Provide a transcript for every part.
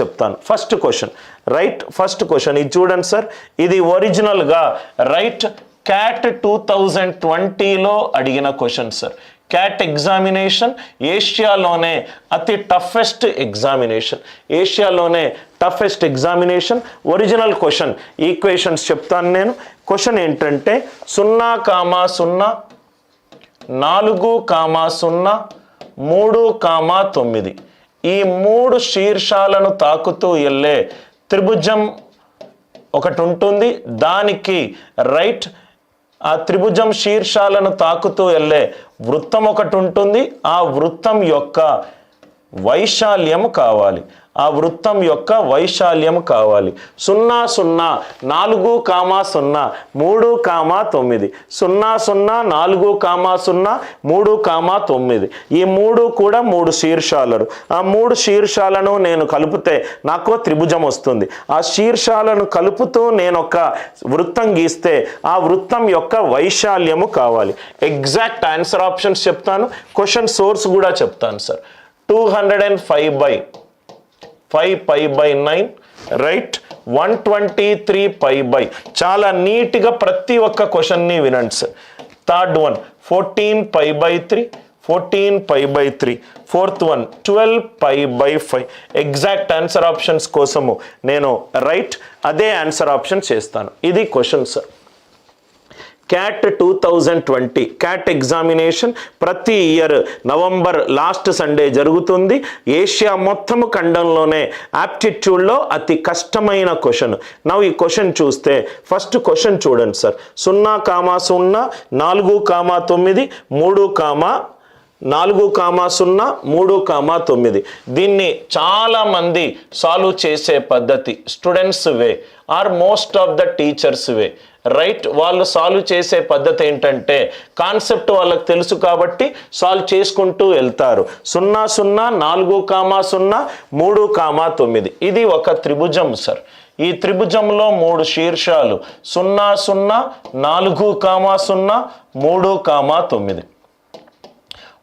చెప్తాను. First question right first question ఇది చూడండి సార్. ఇది ఒరిజినల్గా రైట్ క్యాట్ టూ థౌజండ్ ట్వంటీలో అడిగిన క్వశ్చన్ సార్. క్యాట్ ఎగ్జామినేషన్ ఏషియాలోనే అతి toughest examination ఏషియాలోనే toughest examination original question equations చెప్తాను నేను. క్వశ్చన్ ఏంటంటే సున్నా కామా సున్నా నాలుగు కామా సున్నా మూడు కామా తొమ్మిది. ఈ మూడు శీర్షాలను తాకుతూ వెళ్ళే త్రిభుజం ఒకటి ఉంటుంది. దానికి రైట్ ఆ త్రిభుజం శీర్షాలను తాకుతూ వెళ్ళే వృత్తం ఒకటి ఉంటుంది. ఆ వృత్తం యొక్క వైశాల్యం కావాలి. ఆ వృత్తం యొక్క వైశాల్యం కావాలి. సున్నా సున్నా నాలుగు కామా సున్నా మూడు కామా తొమ్మిది. సున్నా సున్నా నాలుగు కామా సున్నా మూడు కామా తొమ్మిది. ఈ మూడు కూడా మూడు శీర్షాలను. ఆ మూడు శీర్షాలను నేను కలిపితే నాకు త్రిభుజం వస్తుంది. ఆ శీర్షాలను కలుపుతూ నేను ఒక వృత్తం గీస్తే ఆ వృత్తం యొక్క వైశాల్యము కావాలి. ఎగ్జాక్ట్ ఆన్సర్ ఆప్షన్స్ చెప్తాను. క్వశ్చన్ సోర్స్ కూడా చెప్తాను sir two hundred and five by five pi by nine right one twenty three pi by చాలా నీట్గా ప్రతి ఒక్క క్వశ్చన్ని వినండి sir third one fourteen pi by three fourteen pi by three fourth one twelve pi by five exact answer options కోసము నేను right అదే answer option చేస్తాను. ఇది question sir CAT two thousand twenty CAT examination ప్రతి year November last Sunday జరుగుతుంది. Asia మొత్తము ఖండంలోనే యాప్టిట్యూడ్లో అతి కష్టమైన క్వశ్చన్ నా ఈ క్వశ్చన్ చూస్తే ఫస్ట్ క్వశ్చన్ చూడండి సార్. సున్నా కామా సున్నా నాలుగు కామా తొమ్మిది మూడు కామా నాలుగు కామా సున్నా మూడు కామా తొమ్మిది. దీన్ని చాలామంది సాల్వ్ చేసే పద్ధతి students way or most of the teachers way. Right వాళ్ళు సాల్వ్ చేసే పద్ధతి ఏంటంటే కాన్సెప్ట్ వాళ్ళకి తెలుసు కాబట్టి సాల్వ్ చేసుకుంటూ వెళ్తారు. సున్నా సున్నా నాలుగు కామా సున్నా మూడు కామా తొమ్మిది. ఇది ఒక త్రిభుజం సార్. ఈ త్రిభుజంలో మూడు శీర్షాలు. సున్నా సున్నా నాలుగు కామా సున్నా మూడు కామా తొమ్మిది.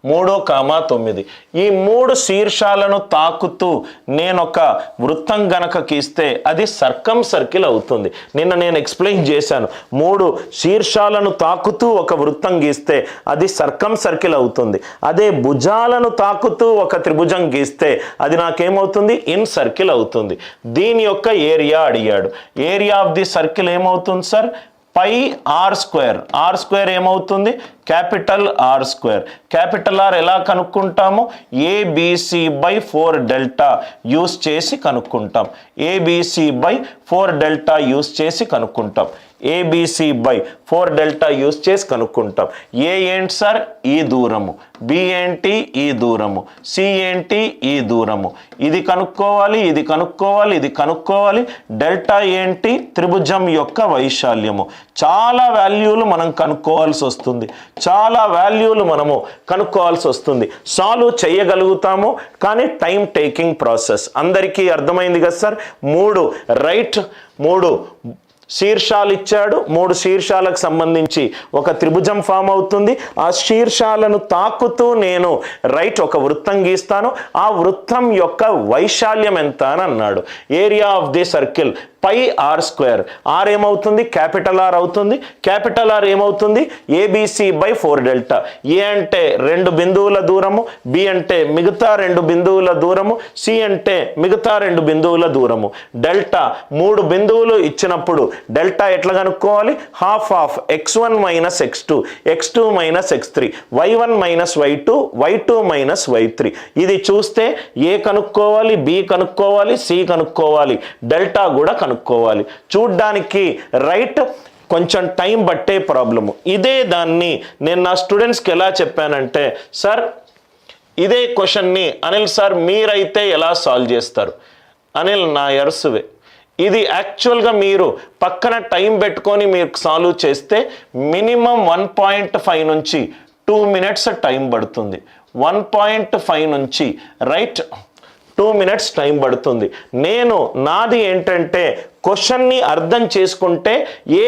మూడు కామా తొమ్మిది. ఈ మూడు శీర్షాలను తాకుతూ నేనొక వృత్తం గనక గీస్తే అది సర్కం సర్కిల్ అవుతుంది. నిన్న నేను ఎక్స్ప్లెయిన్ చేశాను. మూడు శీర్షాలను తాకుతూ ఒక వృత్తం గీస్తే అది సర్కం సర్కిల్ అవుతుంది. అదే భుజాలను తాకుతూ ఒక త్రిభుజం గీస్తే అది నాకేమవుతుంది? ఇన్ సర్కిల్ అవుతుంది. దీని యొక్క ఏరియా అడిగాడు. ఏరియా ఆఫ్ ది సర్కిల్ ఏమవుతుంది sir? Pi R square. R square ఏమవుతుంది? Capital R square. Capital R ఎలా కనుక్కుంటాము? ABC by four delta use చేసి కనుక్కుంటాం. ABC by four delta use చేసి కనుక్కుంటాం. ABC by four delta use చేసి కనుక్కుంటాం. ఏ ఏంటి సార్? ఈ దూరము. బి ఏంటి? ఈ దూరము. సి ఏంటి? ఈ దూరము. ఇది కనుక్కోవాలి ఇది కనుక్కోవాలి ఇది కనుక్కోవాలి. డెల్టా ఏంటి? త్రిభుజం యొక్క వైశాల్యము. చాలా వాల్యూలు మనం కనుక్కోవాల్సి వస్తుంది. చాలా వాల్యూలు మనము కనుక్కోవాల్సి వస్తుంది. సాల్వ్ చేయగలుగుతాము కానీ టైం టేకింగ్ ప్రాసెస్. అందరికీ అర్థమైంది కదా సార్? మూడు రైట్ మూడు శీర్షాలు ఇచ్చాడు. మూడు శీర్షాలకు సంబంధించి ఒక త్రిభుజం ఫామ్ అవుతుంది. ఆ శీర్షాలను తాకుతూ నేను రైట్ ఒక వృత్తం గీస్తాను. ఆ వృత్తం యొక్క వైశాల్యం ఎంత అని అన్నాడు. Area of the circle pi R square. R ఏమవుతుంది? క్యాపిటల్ ఆర్ అవుతుంది. క్యాపిటల్ ఆర్ ఏమవుతుంది? ABC by four delta. A అంటే రెండు బిందువుల దూరము బి అంటే మిగతా రెండు బిందువుల దూరము సి అంటే మిగతా రెండు బిందువుల దూరము. డెల్టా మూడు బిందువులు ఇచ్చినప్పుడు డెల్టా ఎట్లా కనుక్కోవాలి? Half of X one minus X two X two minus X three Y one minus Y two Y two minus Y three. ఇది చూస్తే ఏ కనుక్కోవాలి? బి కనుక్కోవాలి సి కనుక్కోవాలి. డెల్టా కూడా కనుక్కోవాలి. చూడ్డానికి రైట్ కొంచెం టైం పట్టే ప్రాబ్లము. ఇదే దాన్ని నేను నా స్టూడెంట్స్కి ఎలా చెప్పానంటే సార్ ఇదే క్వశ్చన్ని అనిల్ సార్ మీరైతే ఎలా సాల్వ్ చేస్తారు? అనిల్ నా ఎరసువే ఇది యాక్చువల్గా మీరు పక్కన టైం పెట్టుకొని మీరు సాల్వ్ చేస్తే మినిమం వన్ పాయింట్ ఫైవ్ నుంచి టూ మినిట్స్ టైం పడుతుంది. వన్ పాయింట్ ఫైవ్ నుంచి రైట్ టూ మినిట్స్ టైం పడుతుంది. నేను నాది ఏంటంటే క్వశ్చన్ని అర్థం చేసుకుంటే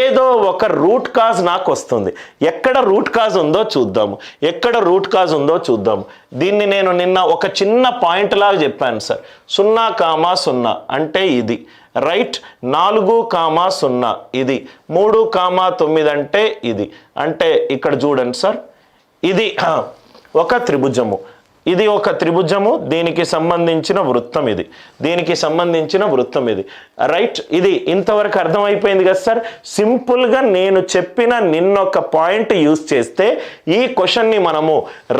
ఏదో ఒక రూట్ కాజ్ నాకు వస్తుంది. ఎక్కడ రూట్ కాజ్ ఉందో చూద్దాము ఎక్కడ రూట్ కాజ్ ఉందో చూద్దాము దీన్ని నేను నిన్న ఒక చిన్న పాయింట్ లాగా చెప్పాను సార్. సున్నా కామా సున్నా అంటే ఇది. రైట్ నాలుగు కామా సున్నా ఇది. మూడు కామా తొమ్మిది అంటే ఇది. అంటే ఇక్కడ చూడండి సార్. ఇది ఒక త్రిభుజము. ఇది ఒక త్రిభుజము దీనికి సంబంధించిన వృత్తం ఇది. దీనికి సంబంధించిన వృత్తం ఇది. రైట్ ఇది ఇంతవరకు అర్థమైపోయింది కదా సార్? సింపుల్గా నేను చెప్పిన నిన్నొక పాయింట్ యూజ్ చేస్తే ఈ క్వశ్చన్ని మనము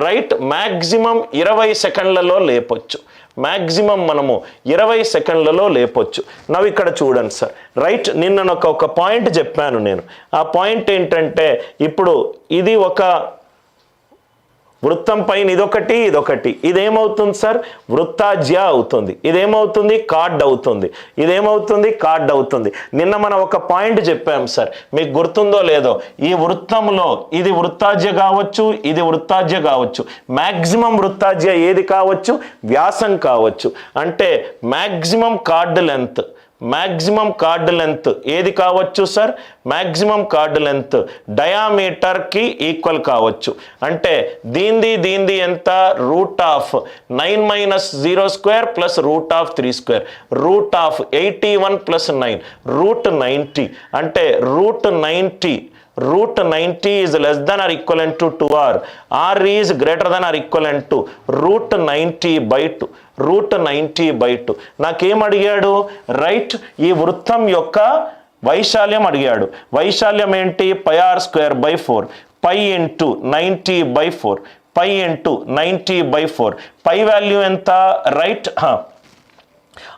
రైట్ మ్యాక్సిమం ఇరవై సెకండ్లలో లేపొచ్చు. మ్యాక్సిమం మనము ఇరవై సెకండ్లలో లేపొచ్చు. నవ్వు ఇక్కడ చూడండి సార్. రైట్ నిన్న ఒక పాయింట్ చెప్పాను నేను. ఆ పాయింట్ ఏంటంటే ఇప్పుడు ఇది ఒక వృత్తం పైన ఇదొకటి ఇదొకటి. ఇదేమవుతుంది సార్? వృత్తాజ్య అవుతుంది. ఇదేమవుతుంది? కార్డ్ అవుతుంది. ఇదేమవుతుంది? కార్డ్ అవుతుంది. నిన్న మనం ఒక పాయింట్ చెప్పాం సార్. మీకు గుర్తుందో లేదో ఈ వృత్తంలో ఇది వృత్తాజ్య కావచ్చు ఇది వృత్తాజ్య కావచ్చు. మ్యాక్సిమం వృత్తాజ్య ఏది కావచ్చు? వ్యాసం కావచ్చు. అంటే maximum chord length maximum chord length ఏది కావచ్చు సార్ మ్యాక్సిమం కార్డ్ లెంత్ డయామీటర్కి ఈక్వల్ కావచ్చు. అంటే దీంది దీంది ఎంత? Root of nine minus zero square plus root of three square root of eighty one plus nine root ninety అంటే root ninety root 90 is less than or equivalent to 2r r. Is greater than or equivalent to root 90 by 2 root ninety by two. నాకేం అడిగాడు? Right ఈ వృత్తం యొక్క వైశాల్యం అడిగాడు. వైశాల్యం ఏంటి? Pi R square by four pi into ninety by four pi into ninety by four pi value ఎంత? Right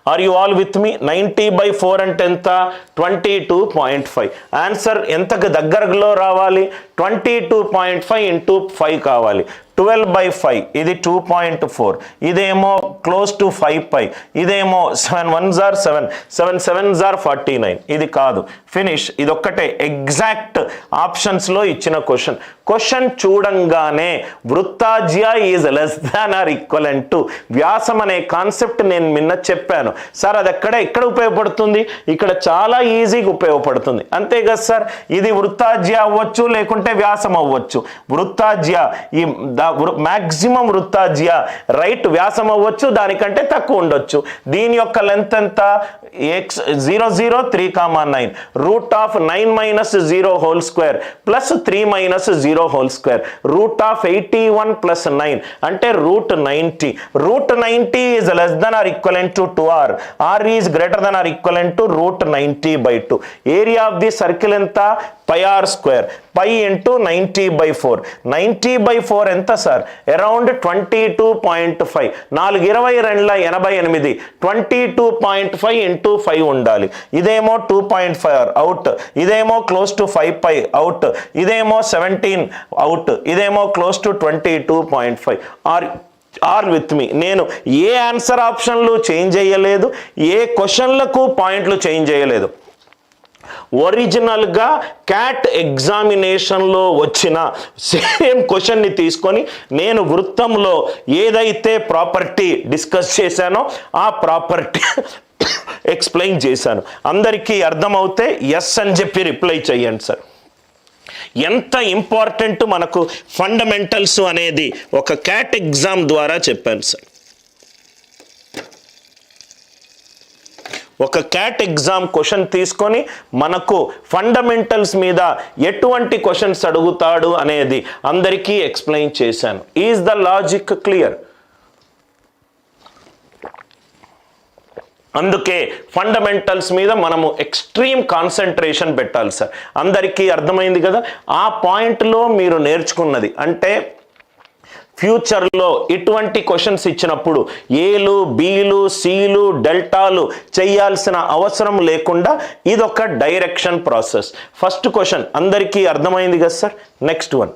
are you all with me ninety by four అంటే ఎంత? Twenty two point five answer ఎంతకు దగ్గరలో రావాలి? Twenty two point five into five కావాలి. Twelve by five ఇది two point four ఇదేమో close to five pi ఇదేమో సెవెన్ వన్ జార్ సెవెన్ సెవెన్ సెవెన్ జార్ ఫార్టీ నైన్ ఇది కాదు. ఫినిష్ ఇది ఒక్కటే ఎగ్జాక్ట్ ఆప్షన్స్లో ఇచ్చిన క్వశ్చన్. క్వశ్చన్ చూడంగానే వృత్తాజ్య is less than or equivalent to వ్యాసం అనే కాన్సెప్ట్ నేను నిన్న చెప్పాను. సార్ అది ఎక్కడ ఎక్కడ ఉపయోగపడుతుంది? ఇక్కడ చాలా ఈజీగా ఉపయోగపడుతుంది. అంతే కదా సార్? ఇది వృత్తాజ్య అవ్వచ్చు లేకుంటే వ్యాసం అవ్వచ్చు. వృత్తాజ్య ఈ మ్యాక్సిమం వృత్తాజ్య రైట్ వ్యాసం అవ్వచ్చు దానికంటే తక్కువ ఉండొచ్చు. దీని యొక్క లెంత్ ఎంత? X zero zero three comma nine root of nine minus zero whole square plus three minus zero whole square root of eighty one plus nine అంటే root ninety root ninety is less then or equivalent to two R R is greater then or equivalent to root ninety by two area of the circle ఎంత? Pi R square pi into ninety by four ninety by four ఎంత sir around twenty two point five నాలుగు ఇరవై రెండుల ఎనభై ఎనిమిది. Twenty two point five into five ఉండాలి. ఇదేమో two point five out ఇదేమో close to five pi out ఇదేమో సెవెంటీన్ అవుట్ ఇదేమో close to twenty two point five are are with me నేను ఏ ఆన్సర్ ఆప్షన్లు చేంజ్ చేయలేదు ఏ క్వశ్చన్లకు పాయింట్లు చేంజ్ చేయలేదు. ఒరిజినల్గా క్యాట్ ఎగ్జామినేషన్లో వచ్చిన సేమ్ క్వశ్చన్ని తీసుకొని నేను వృత్తంలో ఏదైతే ప్రాపర్టీ డిస్కస్ చేశానో ఆ ప్రాపర్టీ ఎక్స్ప్లెయిన్ చేశాను. అందరికీ అర్థమవుతే ఎస్ అని చెప్పి రిప్లై చేయండి సార్. ఎంత ఇంపార్టెంట్ మనకు ఫండమెంటల్స్ అనేది ఒక క్యాట్ ఎగ్జామ్ ద్వారా చెప్పాను సార్. ఒక క్యాట్ ఎగ్జామ్ క్వశ్చన్ తీసుకొని మనకు ఫండమెంటల్స్ మీద ఎటువంటి క్వశ్చన్స్ అడుగుతాడు అనేది అందరికీ ఎక్స్ప్లెయిన్ చేశాను. ఈజ్ ద లాజిక్ క్లియర్ అందుకే ఫండమెంటల్స్ మీద మనము ఎక్స్ట్రీమ్ కాన్సన్ట్రేషన్ పెట్టాలి సార్. అందరికీ అర్థమైంది కదా? ఆ పాయింట్లో మీరు నేర్చుకున్నది అంటే ఫ్యూచర్లో ఇటువంటి క్వశ్చన్స్ ఇచ్చినప్పుడు ఏలు బీలు సీలు డెల్టాలు చేయాల్సిన అవసరం లేకుండా ఇదొక డైరెక్షన్ ప్రాసెస్. ఫస్ట్ క్వశ్చన్ అందరికీ అర్థమైంది కదా సార్? Next one.